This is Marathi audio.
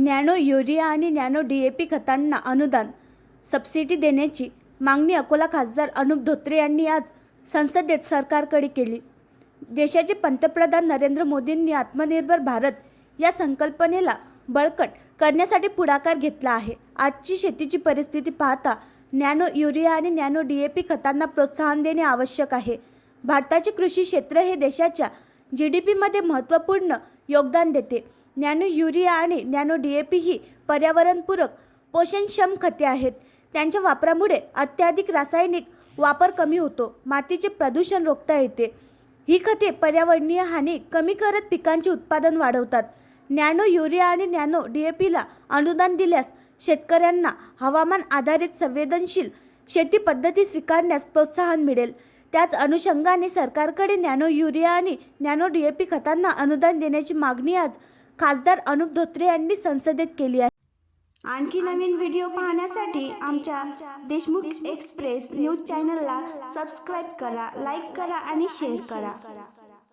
नॅनो युरिया आणि नॅनो डी ए पी खतांना अनुदान सबसिडी देण्याची मागणी अकोला खासदार अनुप धोत्रे यांनी आज संसदेत सरकारकडे केली. देशाचे पंतप्रधान नरेंद्र मोदींनी आत्मनिर्भर भारत या संकल्पनेला बळकट करण्यासाठी पुढाकार घेतला आहे. आजची शेतीची परिस्थिती पाहता नॅनो युरिया आणि नॅनो डी ए पी खतांना प्रोत्साहन देणे आवश्यक आहे. भारताचे कृषी क्षेत्र हे देशाच्या जी डी पीमध्ये महत्त्वपूर्ण योगदान देते. नॅनो युरिया आणि नॅनो डी ए पी ही पर्यावरणपूरक पोषणक्षम खते आहेत. त्यांच्या वापरामुळे अत्याधिक रासायनिक वापर कमी होतो. मातीचे प्रदूषण रोखता येते. ही खते पर्यावरणीय हानी कमी करत पिकांचे उत्पादन वाढवतात. नॅनो युरिया आणि नॅनो डी ए पीला अनुदान दिल्यास शेतकऱ्यांना हवामान आधारित संवेदनशील शेती पद्धती स्वीकारण्यास प्रोत्साहन मिळेल. त्याच अनुषंगाने सरकारकडे नॅनो युरिया आणि नॅनो डी ए पी खतांना अनुदान देण्याची मागणी आज खासदार अनुप धोत्रे यांनी संसदेत केली आहे. आणखी नवीन व्हिडिओ पाहण्यासाठी आमच्या देशमुख एक्सप्रेस न्यूज चॅनलला सबस्क्राईब करा लाईक करा आणि शेअर करा.